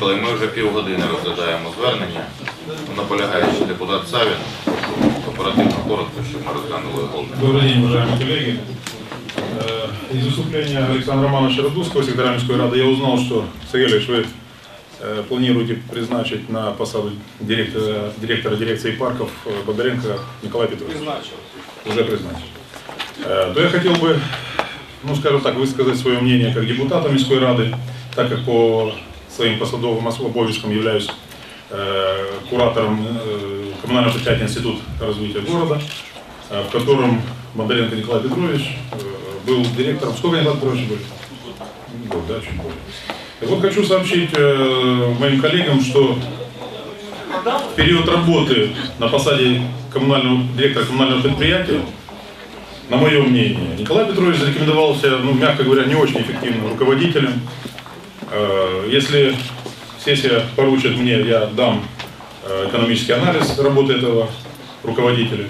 колеги, ми вже півгодини розглядаємо звернення. Наполягаючи депутат Савін, оперативно коротко, щоб ми розглянули головне. Добрый день, уважаемые коллеги. Э, Из выступления Александра Романовича Радузского, секретаря Минской Рады, я узнал, что, Сергей Ильич, вы э, планируете призначить на посаду директора, директора дирекции парков э, Бондаренко Николая Петровича. Призначив. Уже призначить. Э, То я хотел бы, ну, скажем так, высказать свое мнение как депутата Минской Рады, так как по своим посадовым ос- обовязкам являюсь э, куратором э, коммунального предприятия Институт развития города, э, в котором Бондаренко Николай Петрович был директором. Сколько Николай Петрович был? Год, да, чуть более. И вот хочу сообщить моим коллегам, что в период работы на посаде коммунального, директора коммунального предприятия, на мое мнение, Николай Петрович зарекомендовался, ну, мягко говоря, не очень эффективным руководителем. Э, Если сессия поручит мне, я дам э, экономический анализ работы этого руководителя.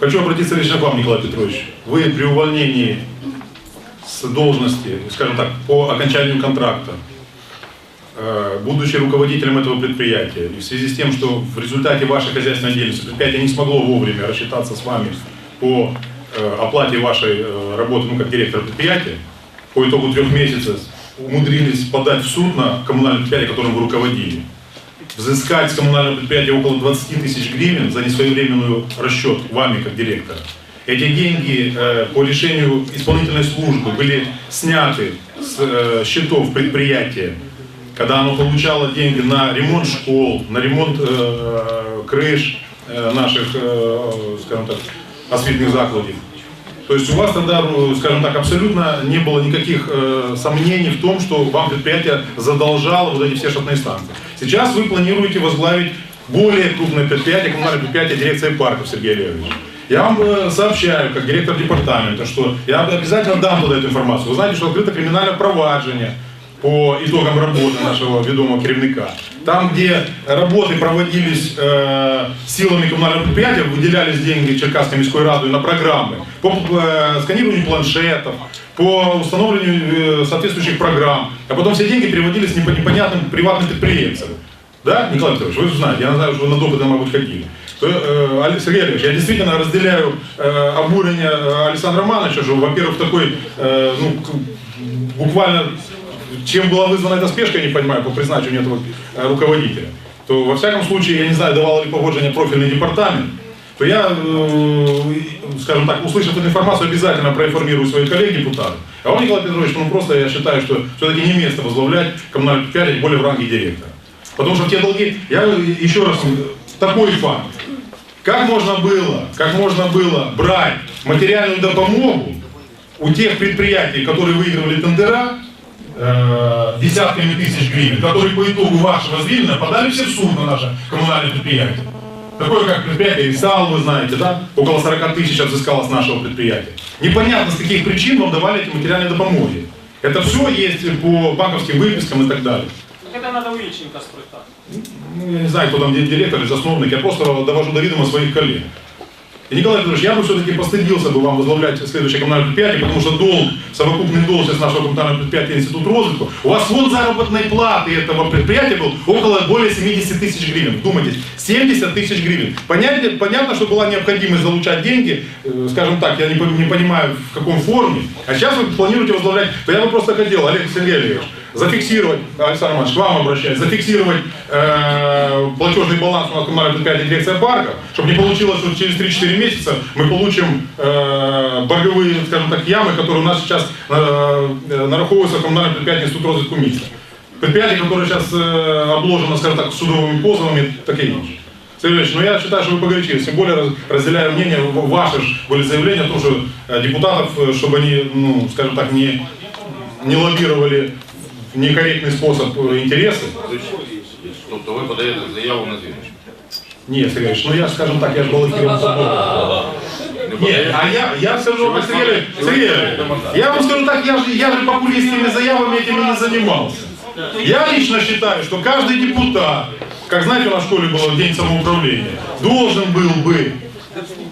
Хочу обратиться лично к вам, Николай Петрович. Вы при увольнении с должности, скажем так, по окончанию контракта, э, будучи руководителем этого предприятия, и в связи с тем, что в результате вашей хозяйственной деятельности предприятие не смогло вовремя рассчитаться с вами по оплате вашей работы, ну, как директора предприятия, по итогу трех месяцев умудрились подать в суд на коммунальное предприятие, которым вы руководили, взыскать с коммунального предприятия около 20 тысяч гривен за несвоевременную расчет вами как директора. Эти деньги э, по решению исполнительной службы были сняты с э, счетов предприятия, когда оно получало деньги на ремонт школ, на ремонт э, крыш э, наших, э, скажем так, осветных закладов. То есть у вас тогда, ну, скажем так, абсолютно не было никаких э, сомнений в том, что вам предприятие задолжало вот эти все шатные станции. Сейчас вы планируете возглавить более крупное предприятие, коммунальное предприятие дирекция парков, Сергей Олегович. Я вам э, сообщаю, как директор департамента, что я обязательно дам туда эту информацию. Вы знаете, что открыто криминальное проваджение по итогам работы нашего ведомого керівника. Там, где работы проводились э, силами коммунального предприятия, выделялись деньги Черкасской міської радой на программы по э, сканированию планшетов, по установлению э, соответствующих программ, а потом все деньги переводились непо- непонятным приватным предприятиям. Да, Николай Петрович, вы знаете, я знаю, что вы на допыты, мабуть, ходили. Э, Сергей Олегович, я действительно разделяю э, обурение э, Александра Романовича, что, во-первых, такой, э, ну, буквально, чем была вызвана эта спешка, я не понимаю, по призначению этого э, руководителя, то, во всяком случае, я не знаю, давал ли погоджение профильный департамент, то я, э, скажем так, услышав эту информацию, обязательно проинформирую своих коллег-депутатов. А вам, Николай Петрович, ну просто я считаю, что все-таки не место возглавлять коммунальное предприятие, тем более в ранге директора. Потому что те долги, я еще раз, такой факт. Как можно было, как можно было брать материальную допомогу у тех предприятий, которые выигрывали тендера, э, десятками тысяч гривен, которые по итогу вашего звільнення подали все в суд на наше коммунальное предприятие. Такое как предприятие «Исал», вы знаете, да? Около 40 тысяч отыскалось с нашего предприятия. Непонятно, с каких причин вам давали эти материальные допомоги. Это все есть по банковским выпискам и так далее. Так это надо у Ильченко спитати. Ну, я не знаю, кто там ди- директор или засновник, я просто довожу до видома своих коллег. И, Николай Петрович, я бы все-таки постыдился бы вам возглавлять следующее коммунальное предприятие, потому что долг, совокупный долг сейчас нашего коммунального предприятия Институт розвитку, у вас фонд заработной платы этого предприятия был около более 70 тысяч гривен. Вдумайтесь, 70 тысяч гривен. Понятно, понятно, что была необходимость залучать деньги, э, скажем так, я не, не понимаю в каком форме, а сейчас вы планируете возглавлять, то я бы просто хотел, Олег Сергеевич, зафиксировать, Александр Иванович, к вам обращаюсь, зафиксировать э, платежный баланс у нас коммунального предприятия дирекция парка, чтобы не получилось, что через 3-4 месяца мы получим э, борговые, скажем так, ямы, которые у нас сейчас э, э, нараховываются в коммунальном предприятии Институт розвитку міста. Предприятие, которое сейчас э, обложено, скажем так, судовыми позовами, таке інше. Сергей Ильич, ну я считаю, что вы погорячились, тем более раз- разделяю мнение, в- ваши ж были заявления о том, что э, депутатов, э, чтобы они, ну, скажем так, не, не лоббировали в некорректный способ э, интересы. Тобто ви подаєте заяву на звільнення. Нет, Сергей Ильич, ну я, скажем так, я же баллотировался в город. Не Нет, подаєте? а я, я скажу, вам, Сергей Ильич, Сергей Ильич, я вам скажу так, я же, я же популистскими заявами этими не занимался. Я лично считаю, что каждый депутат, как знаете, у нас в школе был день самоуправления, должен был бы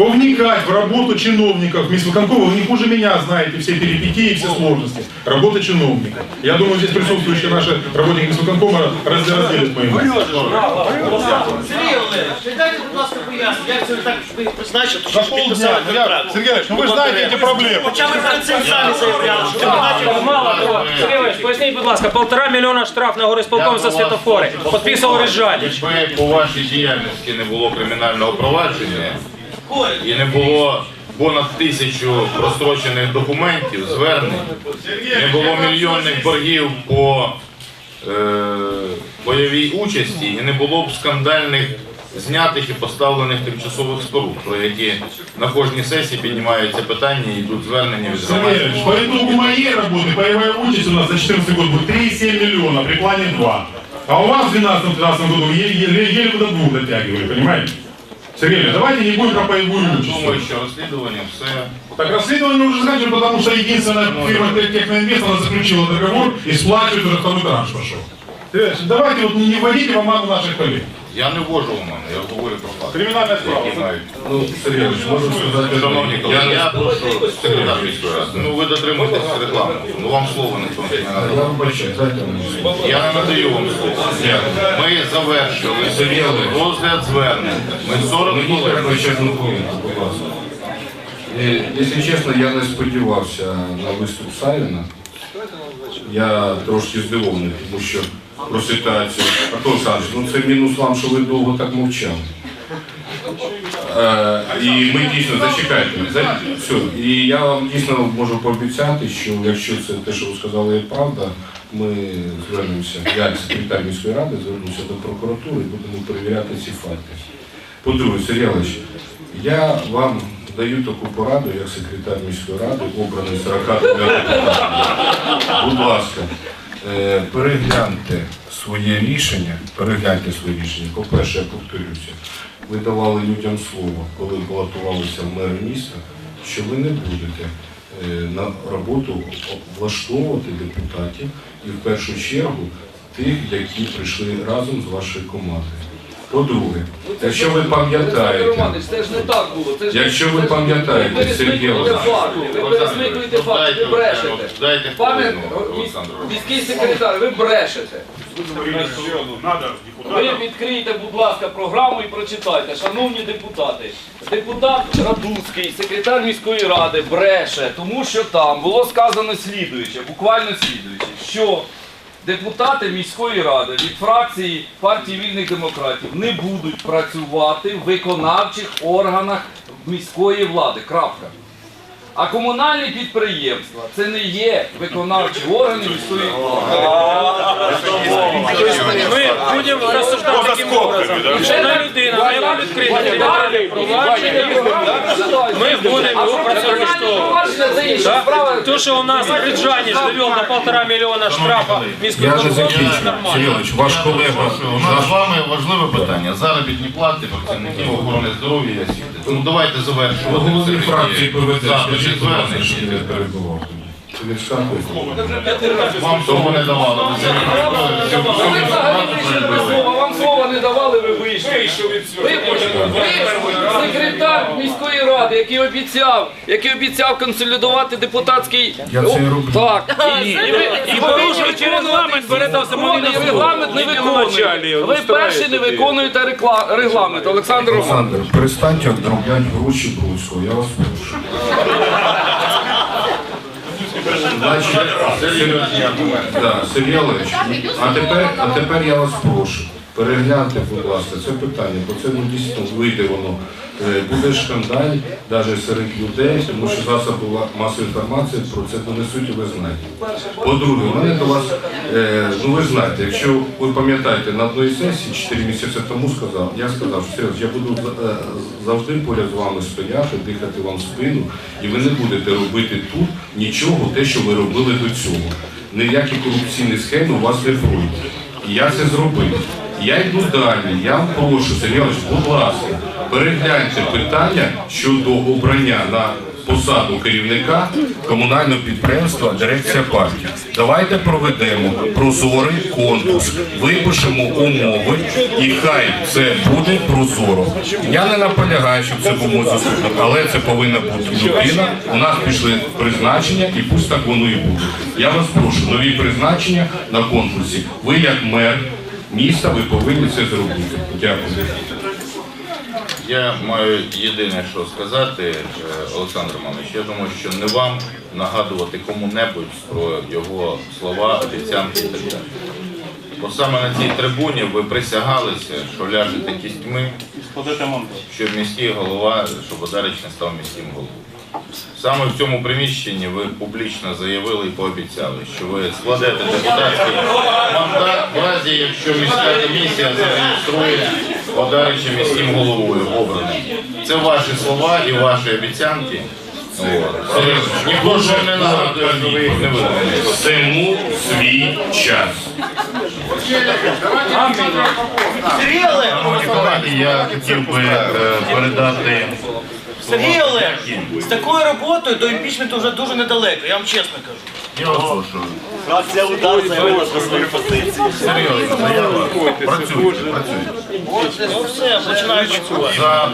повникать в работу чиновников Мисвыконкова. Вы не хуже меня знаете все перипетии и все сложности работы чиновников. Я думаю, здесь присутствующие наши работники Мисвыконкома раз- разделят мои мысли. Сергій Олегович, дайте, будь ласка, пояснення, як це ви так ви призначили, що За ж полдня. підписали Ну, я- контракт? Сергей Ильич, ну вы знаете эти проблемы. Хоча ви перед цим самі заявляли, що депутатів Мало того, Сергій Іванович, поясніть, будь ласка, полтора мільйона штраф на горисполком за світофори. Підписував Рижанич. Якби по вашій діяльності не було кримінального провадження і не було понад тисячу прострочених документів, звернень, не було мільйонних боргів по е, бойовій участі і не було б скандальних знятих і поставлених тимчасових споруд, про які на кожній сесії піднімаються питання і йдуть звернення від громадян. Ильич, по итогу моей работы боевая участь у нас за 14 год будет 3,7 миллиона, при плане 2. А у вас в 12-13 году еле, еле, еле до двух дотягивали, понимаете? Сергей Ильич, давайте не будем про боевую участь. Думаю, що розслідування все Так расследование уже заканчивается, потому что единственная фирма Техноинвест, она заключила договор и сплачивает уже второй транш пошел. Давайте вот не вводите в оману наших коллег. Я не ввожу у мене, я говорю про факти. Криминальная справа. які мають. Ну, Сергій, можу сказати, Шановні я колеги, я прошу секретар міської ради. Ну ви дотримуєтесь рекламу. Ну вам слово ніхто не слово. Я не надаю вам слово. Ми завершили розгляд звернень. Ми 40 Мені хвилин. треба ще одну хвилинку, будь ласка. Е, Якщо чесно, я не сподівався на виступ Савіна. Я трошки здивований, тому що про ситуацію. Артур Олександрович, ну це мінус вам, що ви довго так мовчали. Е, і ми дійсно зачекайте. За- Все. І я вам дійсно можу пообіцяти, що якщо це те, що ви сказали, є правда, ми звернемося, я як секретар міської ради, звернемося до прокуратури і будемо перевіряти ці факти. По-друге, Сергій Іванович, я вам даю таку пораду, як секретар міської ради, обраний 42 депутатами. Будь ласка, перегляньте своє рішення, перегляньте своє рішення. По-перше, я повторюся, ви давали людям слово, коли балотувалися в мери міста, що ви не будете е, на роботу влаштовувати депутатів і в першу чергу тих, які прийшли разом з вашою командою. По-друге, якщо ви пам'ятаєте, це ж не так було. Це ж Якщо ви пам'ятаєте, Сергій Олександрович. ви пересмикуєте факти, ви брешете. Дайте Пане міський секретар, ви брешете. Ви відкрийте, будь ласка, програму і прочитайте, шановні депутати. Депутат Радуцький, секретар міської ради, бреше, тому що там було сказано слідуюче, буквально слідуюче, що депутати міської ради від фракції партії вільних демократів не будуть працювати в виконавчих органах міської влади. Крапка. А комунальні підприємства це не є виконавчі органи міської влади. Ми будемо розсуждати таким образом. Одна людина відкрити кримінальне провадження. Ми будемо його працевлаштовувати. Це. То, що у нас Риджаніч довел до полтора мільйона штрафа міського Я вже це. Сергій нормально. Іванович, ваш колега У нас з вами важливе питання. Заробітні плати працівників охорони здоров'я. Тому давайте завершувати. голови фракції ПВД, не перебував. Це. Вам того не давали. Ви вийшли без слова, вам слова не давали, ви вийшли. Ви, ви секретар міської ради, який обіцяв, який обіцяв консолідувати депутатський... Я це і роблю. Так. І, і, ви, і порушуючи регламент, берете в себе закони, і регламент не виконуєте. Ви перші не виконуєте рекла- регламент, Олександр Романович. Олександр, перестаньте обдробляти гроші Бродського, я вас прошу. Значить, да, Сергій Олегович, а тепер, а тепер я вас прошу, перегляньте, будь ласка, це питання, бо це ну, дійсно вийде воно. Е, Буде шкандаль навіть серед людей, тому що засоби масової інформації про це донесуть, ви знаєте. По-друге, у мене до вас, е, ну ви знаєте, якщо ви пам'ятаєте, на одній сесії 4 місяці тому сказав, я сказав, що я буду е, завжди поряд з вами стояти, дихати вам спину, і ви не будете робити тут нічого, те, що ви робили до цього. Ніякі корупційні схеми у вас не пройдуть. І я це зробив. Я йду далі. Я вам прошу, Сергій Іванович, будь ласка, перегляньте питання щодо обрання на посаду керівника комунального підприємства Дирекція партії. Давайте проведемо прозорий конкурс, випишемо умови, і хай це буде прозоро. Я не наполягаю, щоб це був заступник, але це повинна бути людина. У нас пішли призначення, і пусть так воно і буде. Я вас прошу, нові призначення на конкурсі. Ви як мер міста, ви повинні це зробити. Дякую. Я маю єдине, що сказати, е, Олександр Романович. Я думаю, що не вам нагадувати кому-небудь про його слова, обіцянки і так далі. Бо саме на цій трибуні ви присягалися, що ляжете кістьми, що міський голова, що Бодарич не став міським головою. Саме в цьому приміщенні ви публічно заявили і пообіцяли, що ви складете депутатський мандат в разі, якщо міська комісія зареєструє Бодарича міським головою обраним. Це ваші слова і ваші обіцянки. Ніхто ж не нагадує, що ви їх не виконали. Всему свій час. Сергій Олег, я хотів би е, передати Сергій Олег, з такою роботою до імпічменту вже дуже недалеко, я вам чесно кажу. я це удар заявила про свої позиції. Серйозно, заява. Працюйте, працюйте. Ну все, починаю працювати. За